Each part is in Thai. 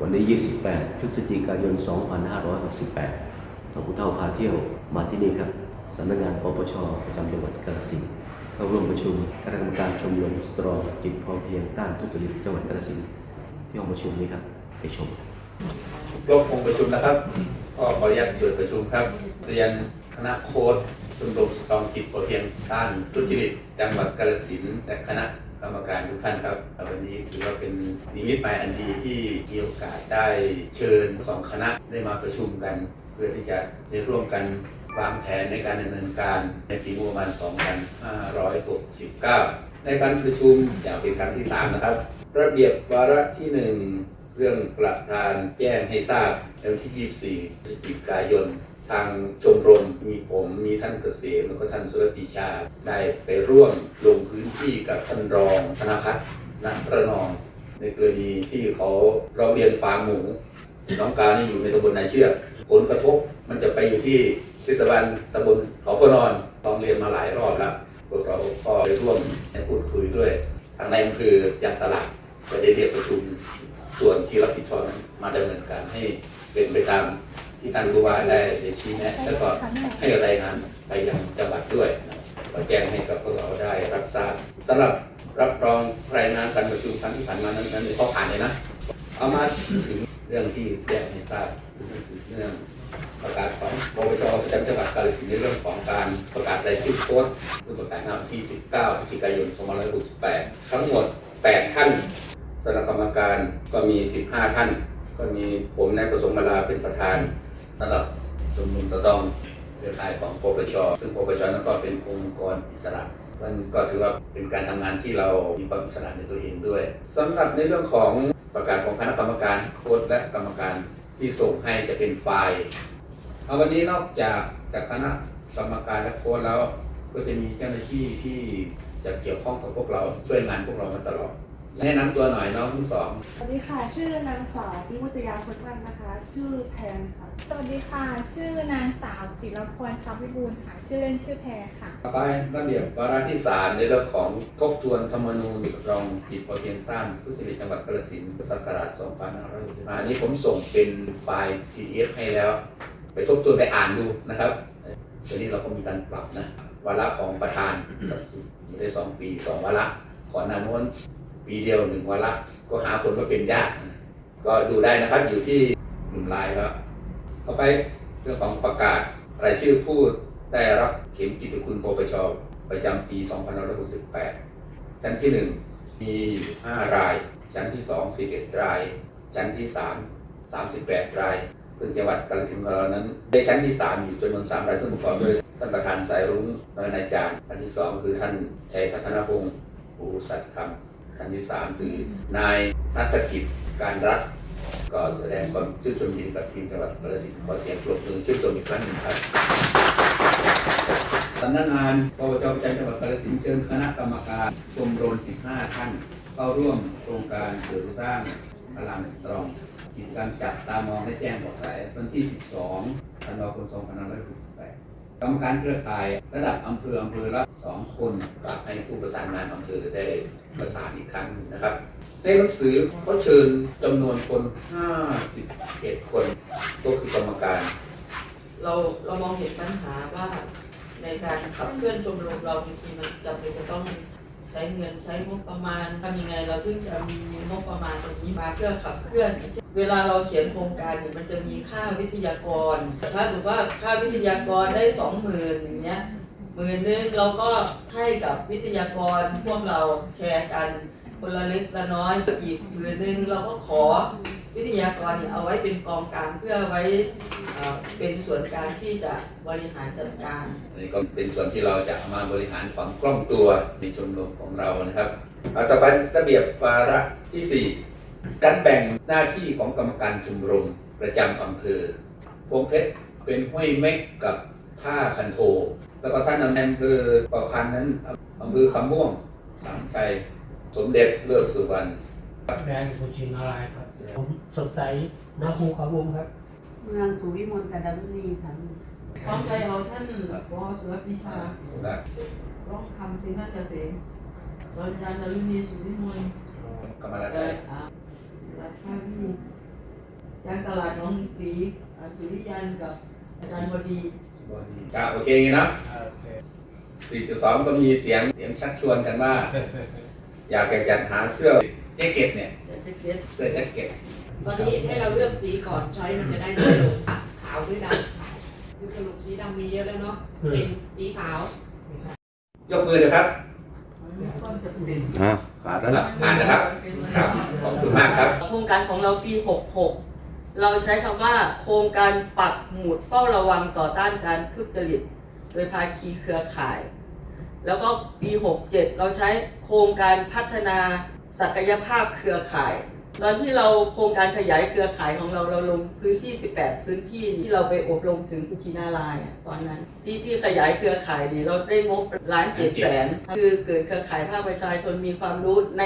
วันนี้ 28 พฤศจิกายน 2568ท่านผู้เฒ่าพาเที่ยวมาที่นี่ครับสำนักงานปปชประจำจังหวัดกาฬสินธุ์เข้าร่วมประชุมคณะกรรมการชมรมสตรองจิตพอเพียงต้านทุจริตจังหวัดกาฬสินธุ์ที่ห้องประชุมนี้ครับไปชมรวบองประชุมนะครับก็ขออนุญาตเปิดประชุมครับ เรียนคณะโค้ดชมรมสตรองกิจพอเพียงต้านทุจริตจังหวัดกาฬสินธุ์และคณะ กรรมการทุกท่านครับวันนี้ถือว่าเป็นนิมิตหมายอันดีที่มีโอกาสได้เชิญสองคณะได้มาประชุมกัน เพื่อที่จะได้ร่วมกันวางแผนในการดำเนินการในปีงบประมาณ 2569 ในการประชุมอย่างเป็นครั้งที่ 3 นะครับ ระเบียบวาระที่ 1 เรื่องประธานแจ้งให้ทราบในวันที่ 24พฤศจิกายน ทางชมรมมีผมมีท่านเกษมแล้วก็ท่านสุรติชา ได้ไปร่วมลงพื้นที่กับท่านรองธนพัฒน์ณระนอง ในกรณีที่เขาร้องเรียนฟาร์มหมูน้องกานี่อยู่ในตำบลนายเชือกผลกระทบมันจะไปอยู่ที่เทศบาลตำบลเขาพนอนร้องเรียนมาหลายรอบแล้วพวกเราก็ไปร่วมในพูดคุยด้วย ทางในอำเภอยังตลาดก็ได้เรียกประชุมส่วนที่รับผิดชอบมาดำเนินการให้เป็นไปตาม ที่ท่านผู้ว่าได้ชี้แนะแล้วก็ให้รายงานไปยังจังหวัดด้วยก็แจ้งให้กับพวกเราได้รับทราบสำหรับรับรองรายงานการประชุมครั้งที่ผ่านมานั้นนั้นเขาผ่านเลยนะ เอามาถึงเรื่องที่แจ้งให้ทราบเรื่องประกาศของปปชประจำจังหวัดกาฬสินธุ์ในเรื่องของการประกาศรายชื่อโค้ชซึ่งประกาศนำที่ 19พฤศจิกายน2568 ทั้งหมด 8 ท่านสำหรับกรรมการก็มี 15 ท่าน ก็มีผมนายประสงค์มาลาเป็นประธาน สำหรับชมรมตะดองเครือข่ายของปปชซึ่งปปชนั้นก็เป็นองค์กรอิสระมันก็ถือว่าเป็นการทำงานที่เรามีความอิสระในตัวเองด้วยสำหรับในเรื่องของประกาศของคณะกรรมการโค้ดและกรรมการที่ส่งให้จะเป็นไฟล์เอาวันนี้นอกจากจากคณะกรรมการและโค้ดแล้วก็จะมีเจ้าหน้าที่ที่จะเกี่ยวข้องกับพวกเราช่วยงานพวกเรามาตลอด แนะนำตัวหน่อยน้องทั้งสองสวัสดีค่ะ ชื่อนางสาวพิมุตยาพุทธวันนะคะ ชื่อแพนค่ะ สวัสดีค่ะ ชื่อนางสาวจิรพรทรัพย์วิบูลย์ค่ะ ชื่อเล่นชื่อแพรค่ะ ต่อไประเบียบวาระที่สามในเรื่องของทบทวนธรรมนูญรองผิดพอเพียงต้านทุจริตจังหวัดกาฬสินธุ์พุทธศักราช2565อันนี้ผมส่งเป็นไฟล์ PDF ให้แล้ว ไปทบทวนไปอ่านดูนะครับตอนนี้เราก็มีการปรับนะวาระของประธานอยู่ได้สองปีสองวาระขอหนาโน้น ปีเดียวหนึ่งวาระก็หาผลว่าเป็นยาก ก็ดูได้นะครับอยู่ที่กลุ่มไลน์แล้วต่อไปเรื่องของประกาศรายชื่อผู้ได้รับเข็มกิตติคุณปปชประจำปี 2568 ชั้นที่ 1 มี 5 ราย ชั้นที่ 2 11 ราย ชั้นที่ 3 38 ราย ซึ่งจังหวัดกาฬสินธุ์ของเรานั้น ได้ชั้นที่ 3 อยู่จำนวน3รายซึ่งประกอบด้วยท่านประธานสายรุ้งน้อยนายจารย์ท่านที่ 2 คือท่านชัยพัฒนพงศ์ภูสัตย์คำ ท่านที่3คือนายนัฐกิจการรักก็แสดงความชื่นชมยินดีกับทีมจังหวัดกาฬสินธุ์ขอเสียงปรบมือชื่นชมอีกครั้งหนึ่งครับสำนักงานปปชประจำจังหวัดกาฬสินธุ์เชิญคณะกรรมการชมรม 15 ท่านเข้าร่วมโครงการเสริมสร้างพลังสตรองกิจกรรมจับตามองและแจ้งเบาะแสวันที่ 12 ธันวาคม 2568 กรรมการเครือข่ายระดับอำเภออำเภอละ2คนฝากให้ผู้ประสานงานอำเภอได้ประสานอีกครั้งหนึ่งนะครับ ในหนังสือเขาเชิญจำนวนคน 51 คน ก็คือกรรมการเราเรามองเห็นปัญหาว่าในการขับเคลื่อนชมรมเราบางทีมันจำเป็นจะต้องใช้เงินใช้งบประมาณทำยังไงเราถึงจะมีงบประมาณตรงนี้มาเพื่อขับเคลื่อน เวลาเราเขียนโครงการเนี่ยมันจะมีค่าวิทยากร ถ้าถือว่าค่าวิทยากรได้สองหมื่นอย่างเงี้ยหมื่นนึงเราก็ให้กับวิทยากรพวกเราแชร์กันคนละเล็กละน้อยอีกหมื่นนึงเราก็ขอวิทยากรเนี่ยเอาไว้เป็นกองกลางเพื่อไว้เป็นส่วนกลางที่จะบริหารจัดการนนี้ก็เป็นส่วนที่เราจะเอามาบริหารความคล่องตัวในชมรมของเรานะครับเอาต่อไประเบียบวาระที่ 4 การแบ่งหน้าที่ของกรรมการชมรมประจำอำเภอพวงเพชรเป็นห้วยเม็กกับท่าคันโท แล้วก็ท่านอำเภอประพันธ์นั้นอำเภอคำม่วงสามชัยสมเด็จเลิศสุวรรณแดงกุชินารายณ์ครับ ผมสดใสนาคูขาววงครับ เมืองสุวิมลกาญจนบุรีค่ะพร้อมใจเอาท่านวสุรพิชาและร้องคำถึงท่านเกษมรอาจารย์นรุณีสุวิมล กรรมรา และ ชัย อ่ารัฐาวี ยังตลาดหน้องศรีอ่าสุริยันกับอาจารย์พอดีครับโอเคเนาะโอเคสี่จุดสองก็มีเสียงเสียงชักชวนกันว่า อยากจะจัดหาเสื้อแจ็คเก็ตเนี่ยเดี๋ยวจะเก็ตเสื้อแจ็คเก็ตตอนนี้ให้เราเลือกสีก่อนช้อยมันจะได้น้อยลงขาวหรือดำคือสรุปสีดำมีเยอะแล้วเนาะเป็นสีขาวยกมือเลยครับก็จะเป็นอ่าขาดแล้วล่ะอ่านนะครับครับขอบคุณมากครับโครงการของเราปี 66 เราใช้คำว่าโครงการปักหมุดเฝ้าระวังต่อต้านการทุจริตโดยภาคีเครือข่าย แล้วก็ปี 67 เราใช้โครงการพัฒนาศักยภาพเครือข่าย ตอนที่เราโครงการขยายเครือข่ายของเราเราลงพื้นที่ 18 พื้นที่ที่เราไปอบรมถึงกุชินาลายตอนนั้น ที่ที่ขยายเครือข่ายนี่เราได้งบล้านเจ็ดแสนคือเกิดเครือข่ายภาคประชาชนมีความรู้ใน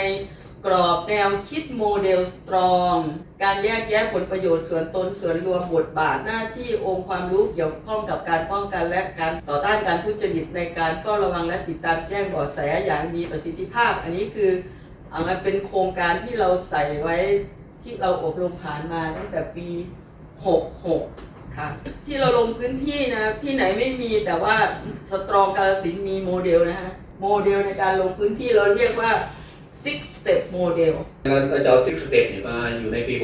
กรอบแนวคิดโมเดลสตรอง การแยกแยะผลประโยชน์ส่วนตนส่วนรวมบทบาทหน้าที่องค์ความรู้เกี่ยวข้องกับการป้องกันและการต่อต้านการทุจริตในการเฝ้าระวังและติดตามแจ้งเบาะแสอย่างมีประสิทธิภาพ อันนี้คืออ่ามันเป็นโครงการที่เราใส่ไว้ที่เราอบรมผ่านมาตั้งแต่ปี 66 ค่ะ ที่เราลงพื้นที่นะที่ไหนไม่มีแต่ว่าสตรองกาลสินมีโมเดลนะฮะโมเดลในการลงพื้นที่เราเรียกว่า step model แล้วเราจะเอาซิกสเต็ปมาอยู่ในปี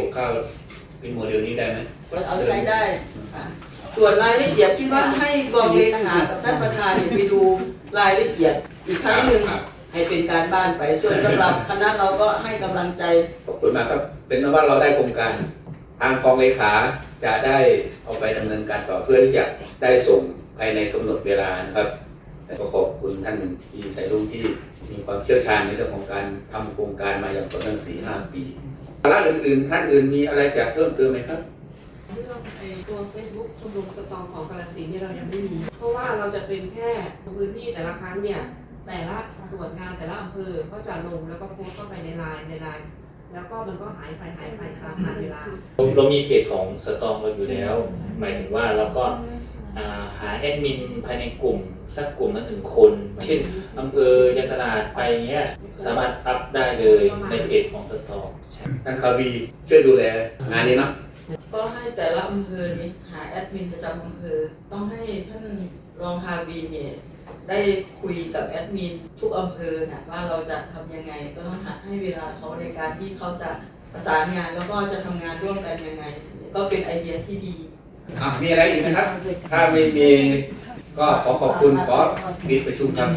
69 เป็นโมเดลนี้ได้ไหมเอาใช้ได้ค่ะส่วนรายละเอียดที่ว่าให้รองเลขากับท่านประธานเนี่ยไปดูรายละเอียดอีกครั้งหนึ่งครับให้เป็นการบ้านไป ส่วนสำหรับคณะเราก็ให้กำลังใจ ขอบคุณมากครับ เป็นว่าเราได้โครงการทางกองเลขาจะได้เอาไปดำเนินการต่อเพื่อที่จะได้ส่งภายในกำหนดเวลานะครับและ ก็ขอบคุณท่านที่ใส่ลุงที่มีความเชี่ยวชาญในเรื่องของการทำโครงการมาอย่างต่อเนื่องสี่ห้าปีภาระอื่นๆท่านอื่นมีอะไรจะเพิ่มเติมไหมครับเรื่องไอ้ตัว Facebook ชมรมสตองของกาลสินธุ์เนี่ยเรายังไม่มี เพราะว่าเราจะเป็นแค่พื้นที่แต่ละครั้งเนี่ยแต่ละส่วนงานแต่ละอำเภอก็จะลงแล้วก็โพสต์เข้าไปในไลน์ในไลน์ แล้วก็มันก็หายไปหายไปตามกาลเวลาเรามีเพจของสตองเราอยู่แล้ว หมายถึงว่าเราก็อ่าหาแอดมินภายในกลุ่มสักกลุ่มละหนึ่งคน เช่นอำเภอยางตลาดไปเงี้ยสามารถอัพได้เลยในเพจของสตองใช่ท่านคาวีช่วยดูแลงานนี้เนาะก็ให้แต่ละอำเภอนี้หาแอดมินประจำอำเภอต้องให้ท่านรองทาวีเนี่ย ได้คุยกับแอดมินทุกอำเภอนะว่าเราจะทำยังไง ก็ต้องหาให้เวลาเขาในการที่เขาจะประสานงานแล้วก็จะทำงานร่วมกันยังไง ก็เป็นไอเดียที่ดี อะมีอะไรอีกไหมครับ ถ้าไม่มีก็ขอขอบคุณขอปิดประชุมครับ